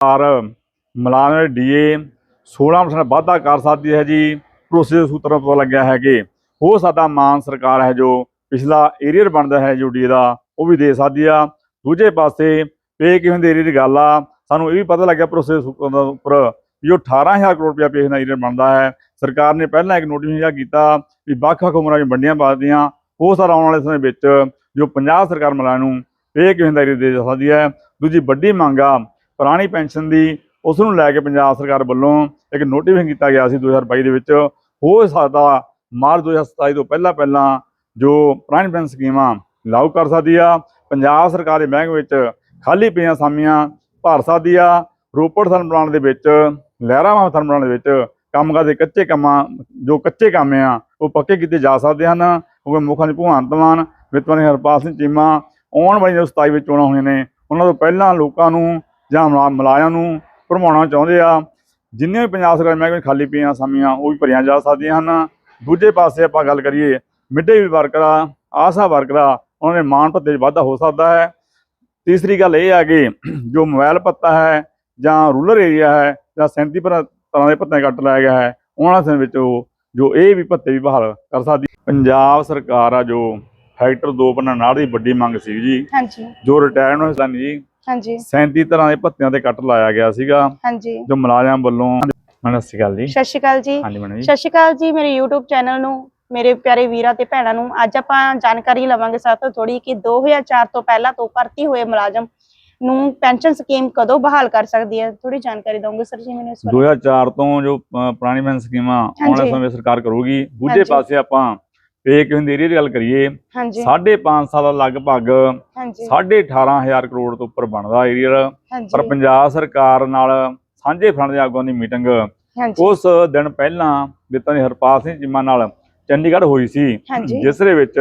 ਔਰ ਮੁਲਾਜ਼ਮ ਡੀਏ 16% ਵਾਧਾ ਕਰ ਸਕਦੀ ਹੈ ਜੀ। ਭਰੋਸੇ ਦੇ ਸੂਤਰਾਂ ਤੋਂ ਪਤਾ ਲੱਗਿਆ ਹੈ ਕਿ ਹੋ ਸਕਦਾ ਮਾਨ ਸਰਕਾਰ ਹੈ ਜੋ ਪਿਛਲਾ ਏਰੀਅਰ ਬਣਦਾ ਹੈ ਜੋ ਡੀ ਦਾ, ਉਹ ਵੀ ਦੇ ਸਕਦੀ ਆ। ਦੂਜੇ ਪਾਸੇ ਪੇ ਕਿਵੇਂ ਦੇ ਏਰੀਅਰ ਦੀ ਗੱਲ ਆ, ਸਾਨੂੰ ਇਹ ਵੀ ਪਤਾ ਲੱਗਿਆ ਭਰੋਸੇ ਦੇ ਸੂਤਰਾਂ ਦੇ ਉੱਪਰ ਵੀ ਜੋ 18000 ਕਰੋੜ ਰੁਪਇਆ ਪੇ ਦਾ ਏਰੀਅਰ ਬਣਦਾ ਹੈ। ਸਰਕਾਰ ਨੇ ਪਹਿਲਾਂ ਇੱਕ ਨੋਟੀਫਿਕੇਸ਼ਨ ਕੀਤਾ ਵੀ ਵੱਖ-ਵੱਖ ਉਮਰਾਂ 'ਚ ਵੰਡੀਆਂ ਪਾਦੀਆਂ ਉਹ ਸਾਰਾ ਆਉਣ ਵਾਲੇ ਸਮੇਂ ਵਿੱਚ ਜੋ ਪੰਜਾਬ ਸਰਕਾਰ ਮੁਲਾਜ਼ਮ ਨੂੰ ਪੇ ਕਿਵੇਂ ਦਾ ਏਰੀਅਰ ਦੇ ਸਕਦੀ ਹੈ। ਦੂਜੀ ਵੱਡੀ ਮੰਗ ਆ ਪੁਰਾਣੀ ਪੈਨਸ਼ਨ ਦੀ ਉਸ ਨੂੰ ਲੈ ਕੇ ਪੰਜਾਬ ਸਰਕਾਰ ਵੱਲੋਂ ਇੱਕ ਨੋਟੀਫਿਕੇਸ਼ਨ ਕੀਤਾ ਗਿਆ ਸੀ 2022 ਦੇ ਵਿੱਚ। ਹੋ ਸਕਦਾ ਮਾਰਚ 2027 ਤੋਂ ਪਹਿਲਾਂ ਪਹਿਲਾਂ ਜੋ ਪੁਰਾਣੀ ਪੈਨਸ਼ਨ ਸਕੀਮਾਂ ਲਾਗੂ ਕਰ ਸਕਦੀ ਆ, ਪੰਜਾਬ ਸਰਕਾਰ ਦੇ ਮਹਿਕਮੇ ਵਿੱਚ ਖਾਲੀ ਪਈਆਂ ਸਾਮੀਆਂ ਭਰ ਸਕਦੀ ਆ, ਰੋਪੜ ਥਰਮਲ ਪਲਾਂਟ ਦੇ ਵਿੱਚ, ਲਹਿਰਾਵਾਂ ਥਰਮਲ ਪਲਾਂਟ ਦੇ ਵਿੱਚ ਕੰਮ ਕਰਦੇ ਕੱਚੇ ਕੰਮਾਂ, ਜੋ ਕੱਚੇ ਕੰਮ ਆ, ਉਹ ਪੱਕੇ ਕੀਤੇ ਜਾ ਸਕਦੇ ਹਨ। ਕਿਉਂਕਿ ਮੁੱਖ ਮੰਤਰੀ ਭਗਵੰਤ ਮਾਨ, ਵਿੱਤ ਮੰਤਰੀ ਹਰਪਾਲ ਸਿੰਘ ਚੀਮਾ ਆਉਣ ਵਾਲੀ ਜੋ 27 ਵਿੱਚ ਚੋਣਾਂ ਹੋਈਆਂ ਨੇ, ਉਹਨਾਂ ਤੋਂ ਪਹਿਲਾਂ ਲੋਕਾਂ ਨੂੰ ਜਾਂ ਮੁਲਾ- ਮੁਲਾਜ਼ਮਾਂ ਨੂੰ ਭਰਮਾਉਣਾ ਚਾਹੁੰਦੇ ਆ ਜਿੰਨੀਆਂ ਵੀ ਪੰਜਾਬ ਸਰਕਾਰ ਮਹਿਕਮੇ ਖਾਲੀ ਪਈਆਂ ਸਾਮੀਆਂ ਉਹ ਵੀ ਭਰੀਆਂ ਜਾ ਸਕਦੀਆਂ ਹਨ। ਦੂਜੇ ਪਾਸੇ ਆਪਾਂ ਗੱਲ ਕਰੀਏ ਮਿੱਡੇ ਵੀ ਵਰਕਰਾਂ ਆਸਾ ਵਰਕਰਾਂ ਉਹਨਾਂ ਦੇ ਮਾਣ ਭੱਤੇ 'ਚ ਵਾਧਾ ਹੋ ਸਕਦਾ ਹੈ। ਤੀਸਰੀ ਗੱਲ ਇਹ ਹੈ ਕਿ ਜੋ ਮੋਬਾਈਲ ਭੱਤਾ ਹੈ ਜਾਂ ਰੂਰਲ ਏਰੀਆ ਹੈ ਜਾਂ 37 ਪਰ- ਤਰ੍ਹਾਂ ਦੇ ਭੱਤੇ ਕੱਟ ਲਾਇਆ ਗਿਆ ਹੈ ਉਹਨਾਂ ਦੇ ਵਿੱਚ ਉਹ ਜੋ ਇਹ ਵੀ ਭੱਤੇ ਵੀ ਬਹਾਲ ਕਰ ਸਕਦੀ ਪੰਜਾਬ ਸਰਕਾਰ ਆ ਜੋ ਫੈਕਟਰ 2.9 ਦੀ ਵੱਡੀ ਮੰਗ ਸੀ ਜੀ। ਹਾਂਜੀ। ਜੋ ਰਿਟਾਇਰਡ ਹੋਏ ਸਨ ਜੀ ਹਾਂਜੀ। 37 ਤਰ੍ਹਾਂ ਦੇ ਭੱਤਿਆਂ ਤੇ ਕੱਟ ਲਾਇਆ ਗਿਆ ਸੀਗਾ। ਹਾਂਜੀ। ਜੋ ਮੁਲਾਜ਼ਮ ਵੱਲੋਂ ਮੈਡਮ ਸਤਿ ਸ਼੍ਰੀ ਅਕਾਲ ਜੀ। ਸਤਿ ਸ਼੍ਰੀ ਅਕਾਲ ਜੀ। ਹਾਂਜੀ ਮੈਡਮ ਜੀ। ਸਤਿ ਸ਼੍ਰੀ ਅਕਾਲ ਜੀ ਮੇਰੇ YouTube ਚੈਨਲ ਨੂੰ ਮੇਰੇ ਪਿਆਰੇ ਵੀਰਾਂ ਤੇ ਭੈਣਾਂ ਨੂੰ। ਅੱਜ ਆਪਾਂ ਜਾਣਕਾਰੀ ਲਵਾਂਗੇ ਸਾਥ ਥੋੜੀ ਕਿ 2004 ਤੋਂ ਪਹਿਲਾਂ ਤੋਂ ਭਰਤੀ ਹੋਏ ਮੁਲਾਜ਼ਮ ਨੂੰ ਪੈਨਸ਼ਨ ਸਕੀਮ ਕਦੋਂ ਬਹਾਲ ਕਰ ਸਕਦੀ ਹੈ? ਥੋੜੀ ਜਾਣਕਾਰੀ ਦਓਗੇ ਸਰ ਜੀ ਮੈਨੂੰ ਇਸ ਬਾਰੇ। 2004 ਤੋਂ ਜੋ ਪੁਰਾਣੀ ਪੈਨਸ਼ਨ ਸਕੀਮਾਂ ਆਉਣ ਵਾਲੇ। ਸਮੇਂ ਸਰਕਾਰ ਕਰੂਗੀ। ਦੂਜੇ। ਪਾਸੇ ਆਪਾਂ ਪੇ ਕਿਵੇਂ ਦੀ ਗੱਲ ਕਰੀਏ ਹਾਂਜੀ। 5.5 ਸਾਲ ਦਾ ਲਗਭਗ ਹਾਂਜੀ। 18500 ਕਰੋੜ ਤੋਂ ਉੱਪਰ ਬਣਦਾ ਏਰੀਆ। ਪਰ ਪੰਜਾਬ ਸਰਕਾਰ ਨਾਲ ਸਾਂਝੇ ਫਰੰਟ ਦੇ ਆਗੂਆਂ ਦੀ ਮੀਟਿੰਗ ਉਸ ਦਿਨ ਪਹਿਲਾਂ ਬਿੱਤਾਂ ਦੀ ਹਰਪਾਲ ਸਿੰਘ ਚੀਮਾ ਨਾਲ ਚੰਡੀਗੜ੍ਹ ਹੋਈ ਸੀ ਜਿਸ ਦੇ ਵਿੱਚ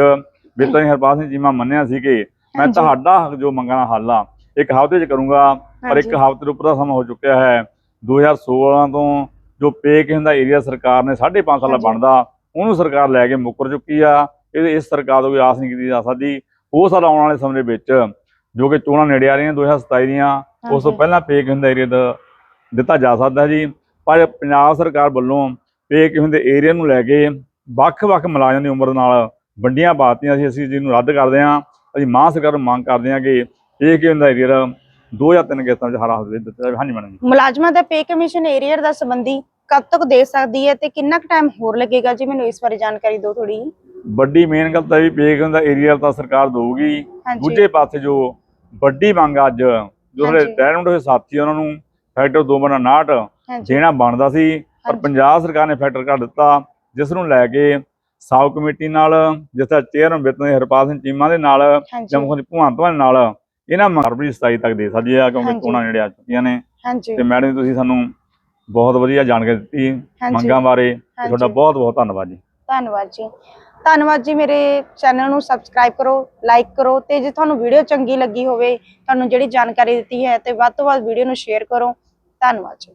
ਬਿੱਤਾਂ ਦੀ ਹਰਪਾਲ ਸਿੰਘ ਚੀਮਾ ਮੰਨਿਆ ਸੀ ਕਿ ਮੈਂ। ਤੁਹਾਡਾ ਹੱਕ ਜੋ ਮੰਗਾਂ ਦਾ ਹੱਲ ਆ ਇੱਕ ਹਫ਼ਤੇ 'ਚ ਕਰੂੰਗਾ ਪਰ ਇੱਕ। ਹਫ਼ਤੇ ਤੋਂ ਉੱਪਰ ਦਾ ਸਮਾਂ ਹੋ ਚੁੱਕਿਆ ਹੈ। 2016 ਤੋਂ ਜੋ ਪੇ ਕਿਹਨ ਦਾ ਏਰੀਆ ਸਰਕਾਰ ਨੇ 5.5 ਸਾਲਾ। ਬਣਦਾ ਉਹਨੂੰ ਸਰਕਾਰ ਲੈ ਕੇ ਮੁੱਕਰ ਚੁੱਕੀ ਆ। ਇਹਦੇ ਇਸ ਸਰਕਾਰ ਤੋਂ ਕੋਈ ਆਸ ਨਹੀਂ ਕੀਤੀ ਜਾ ਸਕਦੀ। ਉਹ ਸਾਲ ਆਉਣ ਵਾਲੇ ਸਮੇਂ ਵਿੱਚ ਜੋ ਕਿ ਚੋਣਾਂ ਨੇੜੇ ਆ ਰਹੀਆਂ 2027 ਦੀਆਂ ਉਸ ਤੋਂ। ਪਹਿਲਾਂ ਪੇ ਕਿਹਨ ਦਾ ਏਰੀਆ ਦਾ ਦਿੱਤਾ ਜਾ ਸਕਦਾ ਜੀ। ਪਰ ਪੰਜਾਬ ਸਰਕਾਰ ਵੱਲੋਂ ਪੇ ਕਿਹਨ ਦੇ ਏਰੀਆ ਨੂੰ ਲੈ ਕੇ ਵੱਖ-ਵੱਖ ਮੁਲਾਜ਼ਮਾਂ ਦੀ ਉਮਰ ਨਾਲ ਵੰਡੀਆਂ ਪਾਤੀਆਂ ਸੀ। ਅਸੀਂ ਜਿਹਨੂੰ ਰੱਦ ਕਰਦੇ ਹਾਂ। ਅਸੀਂ ਮਾਂ ਸਰਕਾਰ ਨੂੰ ਮੰਗ ਕਰਦੇ ਹਾਂ ਕਿ ਇਹ ਕਿਹਨ ਦਾ ਏਰੀਆ ਦੋ ਜਾਂ ਤਿੰਨ ਕਿਸ਼ਤਾਂ ਵਿੱਚ ਹਰਾ ਹੋ ਦਿੱਤਾ ਹਾਂਜੀ ਮੈਡਮ ਮੁਲਾਜ਼ਮਾਂ ਦਾ ਪੇ ਕਮਿਸ਼ਨ ਏਰੀਅਰ ਦਾ ਸੰਬੰਧੀ ਕਦ ਤੱਕ ਦੇ ਸਕਦੀ ਹੈ ਤੇ ਕਿੰਨਾ ਕੁ ਟਾਈਮ ਹੋਰ ਲੱਗੇਗਾ? ਜੀ ਮੈਨੂੰ ਇਸ ਬਾਰੇ ਜਾਣਕਾਰੀ ਦਿਓ ਥੋੜੀ ਵੱਡੀ ਮੇਨ ਗੱਲ ਤਾਂ ਵੀ ਪੇ ਕਿਹਨ ਦਾ ਏਰੀਆ ਤਾਂ ਸਰਕਾਰ ਦੇਊਗੀ। ਦੂਜੇ ਪਾਸੇ ਜੋ ਵੱਡੀ ਮੰਗ ਅੱਜ ਜੋ ਸਾਡੇ। ਰਿਟਾਇਰਮੈਂਟ ਹੋਏ ਸਾਥੀ ਉਹਨਾਂ ਨੂੰ ਫੈਕਟਰ 2.59 ਹਾਂਜੀ। ਦੇਣਾ ਬਣਦਾ ਸੀ ਪਰ। ਪੰਜਾਬ ਸਰਕਾਰ ਨੇ ਫੈਕਟਰ ਕਰ ਦਿੱਤਾ ਜਿਸ ਨੂੰ ਲੈ ਕੇ ਸਾਬ ਕਮੇਟੀ ਨਾਲ ਜਿਸ ਦਾ ਚੇਅਰਮੈਨ ਬਿਤਨ ਦੇ ਹਰਪਾਲ ਸਿੰਘ ਚੀਮਾ ਦੇ ਨਾਲ ਹਾਂਜੀ। ਜਾਂ ਮੁੱਖ ਮੰਤਰੀ ਭਗਵੰਤ ਮਾਨ ਨਾਲ ਇਹਨਾਂ ਮੰਗ ਫਰਵਰੀ 27 ਤੱਕ ਦੇ ਸਕਦੀ ਆ ਕਿਉਂਕਿ। ਚੋਣਾਂ ਨੇੜੇ ਆ ਚੁੱਕੀਆਂ ਨੇ। ਤੇ ਮੈਡਮ ਤੁਸੀਂ ਸਾਨੂੰ ਬਹੁਤ ਵਧੀਆ ਜਾਣਕਾਰੀ ਦਿੱਤੀ ਮੰਗਾਂ ਬਾਰੇ। ਤੇ। ਤੁਹਾਡਾ ਬਹੁਤ ਬਹੁਤ ਧੰਨਵਾਦ ਜੀ। ਧੰਨਵਾਦ ਜੀ। ਧੰਨਵਾਦ ਜੀ ਮੇਰੇ ਚੈਨਲ ਨੂੰ ਸਬਸਕ੍ਰਾਈਬ ਕਰੋ ਲਾਈਕ ਕਰੋ ਤੇ ਜੇ ਤੁਹਾਨੂੰ ਵੀਡੀਓ ਚੰਗੀ ਲੱਗੀ ਹੋਵੇ ਤੁਹਾਨੂੰ ਜਿਹੜੀ ਜਾਣਕਾਰੀ ਦਿੱਤੀ ਹੈ ਤੇ ਵੱਧ ਤੋਂ ਵੱਧ ਵੀਡੀਓ ਨੂੰ ਸ਼ੇਅਰ ਕਰੋ। ਧੰਨਵਾਦ ਜੀ।